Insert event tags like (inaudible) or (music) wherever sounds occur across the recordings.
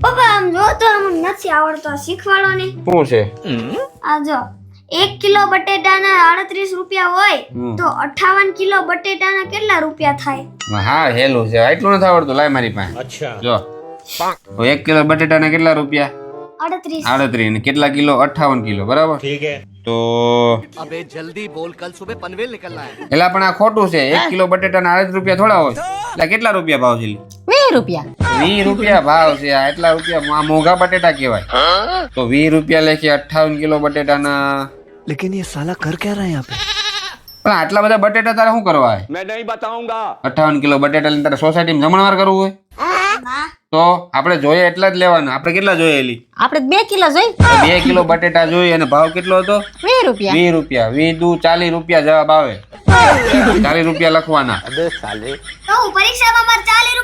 પપ્પા આમ જો તો આમ નથી આવડતો શીખવાડો શું છે? આ જો એક કિલો બટેટાના આડત્રીસ રૂપિયા હોય તો અઠાવન કિલો બટેટાના કેટલા રૂપિયા થાય? હા હેલું છે. એટલું નથી આવડતું. લાય મારી પાસે. અચ્છા. જો. એક કિલો બટેટાના કેટલા રૂપિયા? ને કેટલા કિલો? અઠાવન કિલો. બરાબર? તો અબે જલ્દી બોલ. કલ સુબહ પનવેલ નીકળના હે. પણ આ ખોટું છે. એક કિલો બટેટા ના આડત્રીસ રૂપિયા થોડા હોય. એટલે કેટલા રૂપિયા ભાવ છે? વીસ રૂપિયા. વીસ રૂપિયા ભાવ છે એટલા રૂપિયા મોંઘા બટેટા કહેવાય. તો વીસ રૂપિયા લેખી અઠાવન કિલો બટેટાના લેકિન યે સાલા કર ક્યાં રહે યહાં પણ આટલા બધા બટેટા તારે શું કરવા હે મેં નહીં બતાઉંગા 58 કિલો બટેટા લઈને તારે સોસાયટી માં જમણવાર કરવું હોય? તો આપણે જોઈએ એટલા જ લેવાના. આપણે કેટલા જોઈએ એલી આપણે બે કિલો જોઈ. બે કિલો બટેટા જોઈએ અને ભાવ કેટલો હતો? 20 રૂપિયા. 20 રૂપિયા. 20 દુ 40 રૂપિયા જવાબ આવે. 40 રૂપિયા લખવાના. અબે સાલે. તો પરીક્ષામાં માર 40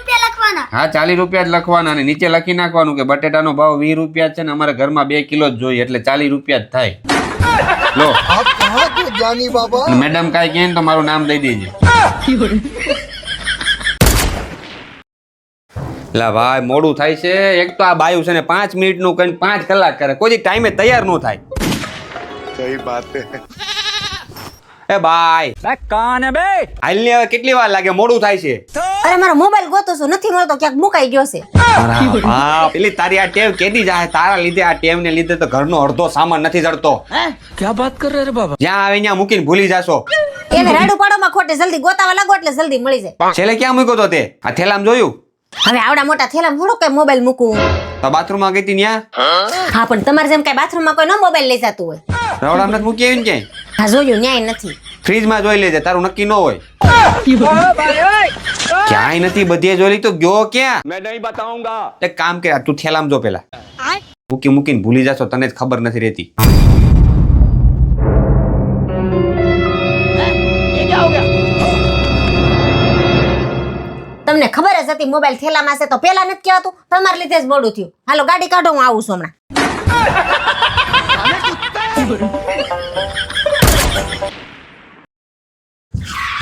હા ચાલીસ રૂપિયા જ લખવાના અને નીચે લખી નાખવાનું કે બટેટાનો ભાવ વીસ રૂપિયા છે ને અમારે ઘરમાં બે કિલો જ જોઈએ એટલે ચાલીસ રૂપિયા જ થાય. લો. મેડમ કઈ કે મારું નામ દઈ દેજે. લા ભાઈ મોડું થાય છે. એક તો આ બાયું છે ને પાંચ મિનિટનું કઈ પાંચ કલાક કરે. કોઈ ટાઈમે તૈયાર ન થાય. સહી વાત એ બાય. કાને બે. હાલની હવે કેટલી વાર લાગે? મોડું થાય છે. અરે મારો મોબાઈલ ગોતો છું. નથી મળતો ક્યાંક મુકાઈ ગયો છે. હા પેલી તારી આ ટેવ કેદી જાય તારા લીધે આ ટેવ ને લીધે તો ઘરનો અડધો સામાન નથી જડતો. ક્યાં વાત કરે રે બાબા? જ્યાં આવે ત્યાં મૂકીને ભૂલી જાશો. એને રાડુ પાડોમાં ખોટે જલ્દી ગોતાવા લાગો એટલે જલ્દી મળી જાય. છેલ્લે ક્યાં મૂક્યો તો તે? આ થેલામાં જોયું? હવે આવડા મોટા થેલામાં થોડો કઈ મોબાઈલ મૂકું તો બાથરૂમમાં ગઈ હતી ન્યા? હા પણ તમારે જેમ કઈ બાથરૂમમાં કોઈ ન મોબાઈલ લઈ જતું હોય. રવડા નથી મૂકી આવી ને હા જોયું ન્યાય નથી. ફ્રીજમાં જોઈ લેજે તારું નક્કી ન હોય. ક્યાંય નથી બધી જોઈ તો ગયો ક્યાં? મેં નહીં બતાઉંગા એક કામ કે તું થેલામ જો પેલા. મૂકી મૂકીને ભૂલી જશો તને જ ખબર નથી રહેતી. હતી મોબાઈલ થેલામાં છે તો પેલા નથી કહેવાતું તમારે લીધે જ મોડું થયું. હાલો ગાડી કાઢો હું આવું છું હમણાં.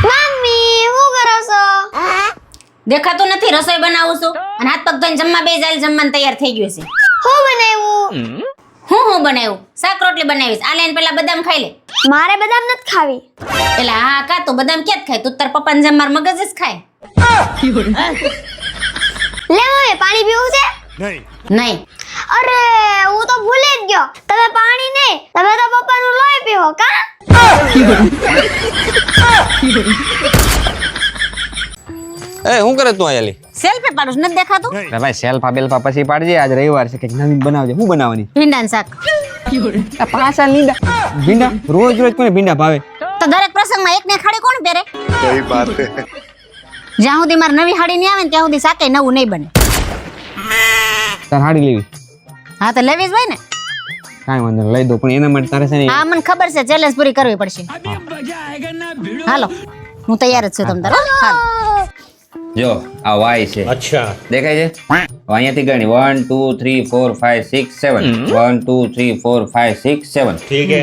મમ્મી શું કરો છો? દેખાતું નથી રસોઈ બનાવું છું. અને હાથ પગ ધોઈને જમવા બે જાય જમવાનું તૈયાર થઈ ગયું છે. શું બનાવ્યું હું હું બનાવ્યું? શાક રોટલી બનાવીશ. આ લઈને પેલા બદામ ખાઈ લે. મારે બદામ નથી ખાવી. એટલે હા કા તો બદામ ક્યાં જ ખાય? તું તાર પપ્પાને જેમ માર મગજ જ ખાય. લે હવે પાણી પીવું છે? નહીં. અરે હું તો ભૂલી જ ગયો. તમે પાણી નહીં તમે તો પપ્પાનું લોહી પીવો કા? (laughs) એ શું કરે તું આયાલી સેલ્ફી પાડું નથી દેખાતું? અરે ભાઈ સેલ્ફા બેલ્ફા પછી પાડજે આજ રવિવાર છે કંઈક નવી બનાવજે હું બનાવવાની? ભીંડાનું શાક. આ પાછા લીંડા. ભીંડા? રોજ રોજ કોને ભીંડા ભાવે? તો દરેક પ્રસંગમાં એક ને ખાડી કોણ પહેરે? સહી વાત જ્યાં સુધી મારી નવી હાડી નહીં આવે ને ત્યાં સુધી શાકે નવું નહીં બને. તાર હાડી લેવી. હા તો લેવી જ હોય ને? કાંઈ વાંધો નહીં, લઈ દો પણ એના માટે તારે છે ને હા મને ખબર છે ચેલેન્જ પૂરી કરવી પડશે. હાલો હું તૈયાર જ છું તમ તારો હાલો જો આ વાય છે. અચ્છા. દેખાય છે? અહીંયાથી ગણી. One two three four five six seven one two three four five six seven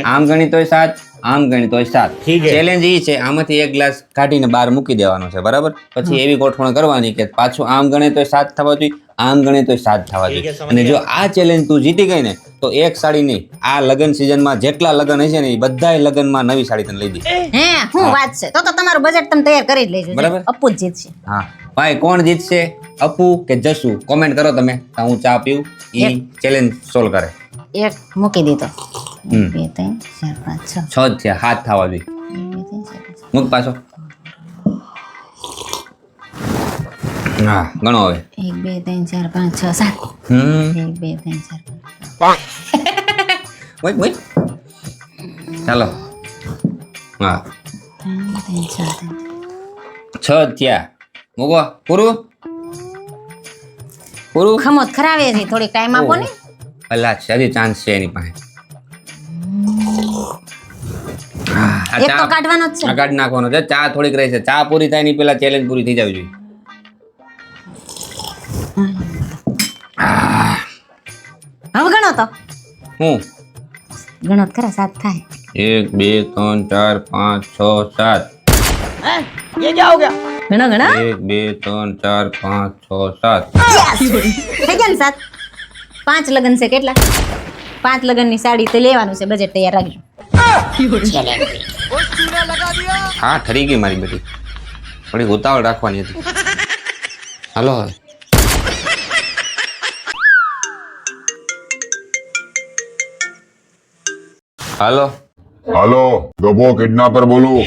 આમ ગણી તો સાત. આમ ગણી તો સાત. ચેલેન્જ એ છે આમાંથી એક ગ્લાસ કાઢીને બહાર મૂકી દેવાનો છે બરાબર? પછી એવી ગોઠવણ કરવાની કે પાછું આમ ગણે તો સાત થવા જોઈએ આમ ગણે તો સાત થવા જોઈએ. અને જો આ ચેલેન્જ તું જીતી ગઈ ને તો એક સાડી નહીં આ લગ્ન સિઝનમાં જેટલા લગ્ન હશે ને એ બધાય લગ્નમાં નવી સાડી તને લઈ દે હે હું. વાત છે? તો તો તમારું બજેટ તમે તૈયાર કરી જ લેજો. બરાબર. અપુ જ જીતશે. હા. ભાઈ કોણ જીતશે? અપુ કે જસુ? કોમેન્ટ કરો તમે. તો હું ચા પીવું. એ ચેલેન્જ સોલ્વ કરે. એક મૂકી દીધો. એક બે ત્રણ ચાર પાંચ છ. છ જ છે હાથ થવા જોઈએ એક, બે, ત્રણ, ચાર, પાંચ. મૂક પાછો. હા ગણો હવે. એક બે ત્રણ ચાર પાંચ છ સાત. હમ. એક બે ત્રણ ચાર પાંચ. મૂક મૂક ચાલો. હા. ત્રણ, ત્રણ, ચાર, ત્રણ. છ થયા. મૂકો. પૂરું? પૂરું? ખમોત ખરાવે છે થોડીક ટાઈમ આપો ને. અલા છે હજી ચાન્સ છે એની પાસે. આ એક તો ચા- કાઢવાનો જ છે. આ કાઢી નાખવાનો છે. ચા થોડીક રહી છે. ચા પૂરી થાયની પેલા ચેલેન્જ પૂરી થઈ જવી જોઈએ. હવે ગણો તો. હું. ગણો તો ખરા સાત થાય. એક બે ત્રણ ચાર પાંચ છ સાત. ગણો ગણો. એક બે ત્રણ ચાર પાંચ છ સાત. થઈ ગયા ને સાત? પાંચ લગ્ન છે કેટલા? પાંચ લગ્નની સાડી તો લેવાનું છે બજેટ તૈયાર રાખજો. હા ઠરી ગઈ મારી બેટી. થોડી ઉતાવળ રાખવાની હતી. હાલો હવે. હાલો. હાલો ગભો કિડનેપર બોલું.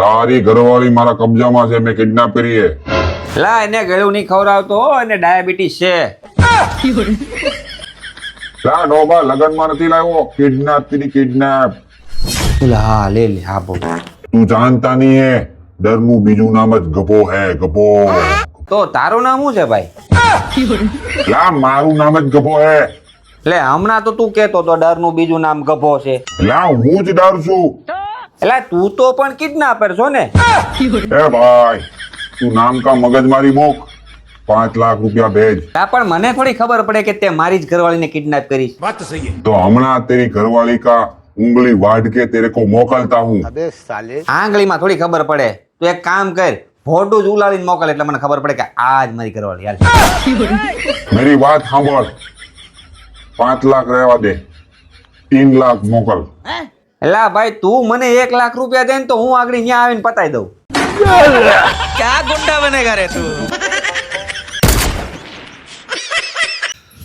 તારી ઘરવાળી મારા કબજામાં છે મેં કિડનેપ કરી છે. લા એને ગળું નહીં ખવડાવતો અને એને ડાયાબિટીસ છે. (laughs) લા ડોબા લગનમાં નથી લાવ્યો. કિડનેપ કરી કિડનેપ લા હા લે લે હા બોલ. તું જાણતા નહીં હે. ડરનું બીજું નામ જ ગભો હે ગભો. તો તારું નામ શું છે ભાઈ? લા મારું નામ જ ગભો હે. એટલે હમણાં તો તું કેતો તો ડરનું બીજું નામ ગભો છે. લા હું જ ડર છું. એટલે તું તો પણ કિડનેપર છો ને? એ ભાઈ તું નામ કા મગજ મારી મોક. પાંચ લાખ રૂપિયા ભેજ હા પણ મને થોડી ખબર પડે કે તે મારી જ ઘરવાળીને કિડનેપ કરીશ तो હમણાં तेरी घरवाली का उंगली वाट के तेरे को मोकलता हूँ अबे साले આંગળીમાં થોડી ખબર પડે તું એક કામ કર ભોડું જ ઉલાડીને મોકલ એટલે મને ખબર પડે કે આ જ મારી ઘરવાળી હાલ मेरी बात સાંભળ પાંચ લાખ રહેવા દે तीन લાખ મોકલ એલા ભાઈ તું મને એક લાખ રૂપિયા દે ને તો હું આગળ ત્યાં આવીને પતાઈ દઉં क्या गुंडा बनेगा रे तू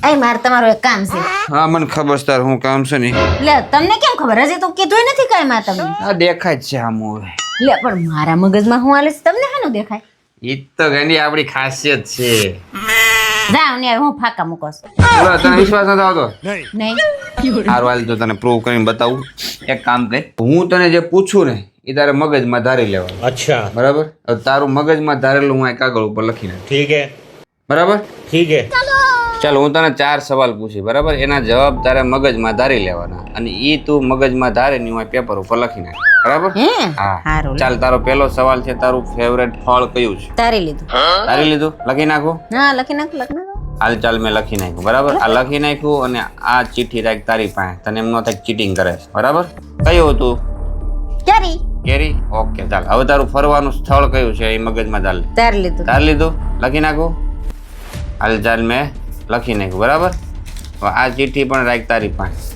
અહીં મારે તમારું એક કામ છે. હા મને ખબર છે હું કામ છે નહીં લે તમને કેમ ખબર? હજી તો કીધું નથી કાંઈ માં તમને. આ દેખાય છે આમ હવે. લે પણ મારા મગજમાં હું હાલે તમને હાનું દેખાય? એ તો ગણી આપણી ખાસિયત છે. જાવ ને હું ફાકા મૂકો છું. તને વિશ્વાસ નથી આવતો? નહીં. હારું હાલ તો તને પ્રૂવ કરીને બતાવું. એક કામ કર. હું તને જે પૂછું ને એ તારે મગજમાં ધારી લેવાનું. અચ્છા. બરાબર? તારું મગજમાં ધારેલું હું કાગળ ઉપર લખી નાખ. ઠીક હે. બરાબર? ઠીક હે. ચાલો હું તને ચાર સવાલ પૂછી બરાબર? એના જવાબ તારે મગજમાં ધારી લેવાના. અને ઈ તું મગજમાં ધારે ને હું પેપર ઉપર લખી નાખ બરાબર? હે? હા. ચાલ તારો પહેલો સવાલ છે તારું ફેવરેટ ફળ કયું છે? તારી લીધું. તારી લીધું? લખી નાખું? હા લખી નાખ લખી નાખ. હાલ ચાલ મેં લખી નાખ્યું બરાબર? આ લખી નાખ્યું અને આ ચિઠ્ઠી રાખ તારી પાસે. તને એમ ન થાય ચીટિંગ કરે છે બરાબર? કયું હતું? કેરી. કેરી? ઓકે ચાલ. હવે તારું ફરવાનું સ્થળ કયું છે એ મગજમાં ચાલ તાર લીધું. તાર લીધું? લખી નાખું? હાલ ચાલ મેં લખી નાખ્યું બરાબર? આ ચિઠ્ઠી પણ રાખ તારી પાસે.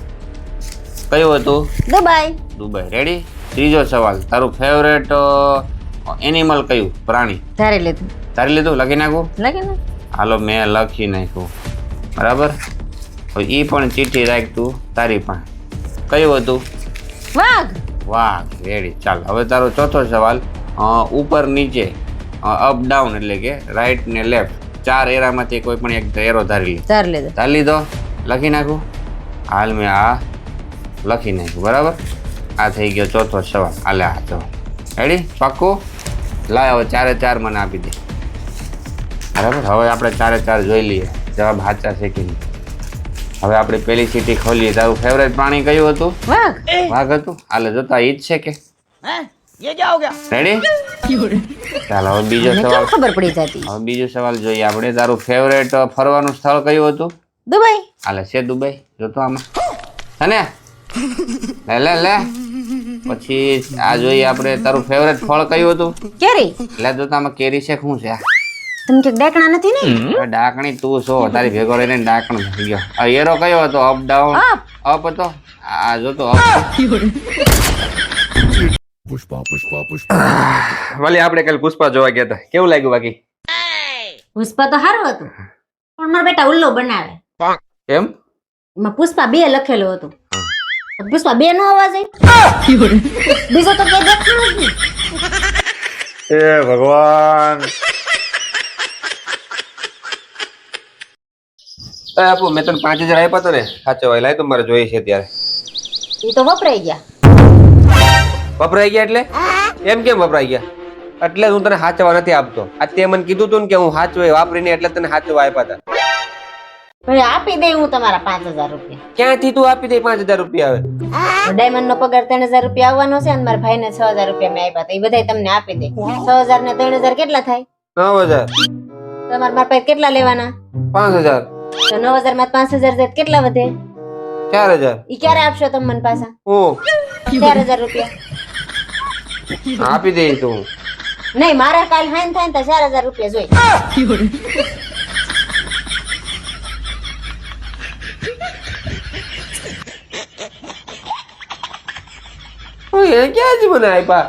કયું હતું? દુબઈ. દુબઈ. રેડી ત્રીજો સવાલ તારું ફેવરેટ એનિમલ કયું? પ્રાણી. તારી લીધું. તારી લીધું? લખી નાખું? લખી નાખ. હાલો મેં લખી નાખ્યું. બરાબર? એ પણ ચિઠ્ઠી રાખ તું તારી પાસે. કયું હતું? વાઘ. વાઘ. રેડી ચાલ હવે તારો ચોથો સવાલ ઉપર નીચે અપ ડાઉન એટલે કે રાઈટ ને લેફ્ટ ચાર એરામાંથી કોઈ પણ એક એરો ધારી લે. ધારી લીધો ધારી લીધો. લખી નાખું. હાલ મેં આ લખી નાખ્યું બરાબર? આ થઈ ગયો ચોથો સવાલ. હાલે આ જો રેડી પાક્કું? લાય હવે ચારે ચાર મને આપી દે. બરાબર? હવે આપણે ચારે ચાર જોઈ લઈએ. જવાબ સાચા છે કે નહીં? હવે આપણે પેલી સીટી ખોલીએ. તારું ફેવરેટ પાણી કયું હતું? વાઘ. વાઘ હતું? હાલે જોતા ઈ જ છે કે? ये क्या हो गया રેડી ચાલો હવે બીજો મને કેમ સવાલ ખબર પડી જતી હવે બીજો સવાલ જોઈએ આપણે તારું ફેવરેટ ફરવાનું સ્થળ કયું હતું દુબઈ હાલે છે દુબઈ જોતો આમાં અને લે લે લે પછી આ જોઈએ આપણે તારું ફેવરેટ ફળ કયું હતું કેરી લે જોતા આમાં કેરી છે શું છે આ? તમે કે ડેકણા નથી ને હવે ડાકણી તું છો તારી ભેગો રહીને ડાકણ થઈ ગયો આ એરો કયો હતો અપ ડાઉન Up. અપ હતો આ જોતો અપ (laughs) વાલી આપણે કાલ પુષ્પા જોવા ગયા હતા કેવું લાગ્યું બાકી? પુષ્પા તો સારું હતું. પણ મારા બેટા ઉલ્લો બનાવે. એમ એમાં પુષ્પા બે લખેલું હતું. પુષ્પા બે નો અવાજ બીજો તો કઈ દેખાણું જ નહીં એ ભગવાન. આપો મેં તને પાંચ હજાર આપ્યા તો ને. સાચો હોય લાય તો મારે જોઈએ છે ત્યારે એ તો વપરાઈ ગયા. વપરાઈ ગયા એટલે? એમ કેમ વપરાઈ ગયા? એટલે હું તને હાચવા નથી આપતો. આ તે મને કીધું તું ને કે હું હાચવે વાપરીને એટલે તને હાચવા આપ્યા હતા ભાઈ આપી દઈ હું તમારા પાંચ હજાર રૂપિયા. ક્યાંથી તું આપી દે પાંચ હજાર રૂપિયા આવે ડાયમંડ નો પગાર ત્રણ હજાર રૂપિયા આવવાનો છે અને મારા ભાઈ ને છ હજાર રૂપિયા મેં આપ્યા હતા એ બધા તમને આપી દે. છ હજાર ને ત્રણ હજાર કેટલા થાય? નવ હજાર. તમારા મારા પાસે કેટલા લેવાના? પાંચ હજાર. તો નવ હજારમાં પાંચ હજાર કેટલા વધે? ચાર હજાર. એ ક્યારે આપશો તમે મને પાછા? ચાર હજાર રૂપિયા. આપી દે તું. નહીં મારા કાલ હાઈન થાય તો ચાર હજાર રૂપિયા જોઈ. ક્યાં જ મને આપ્યા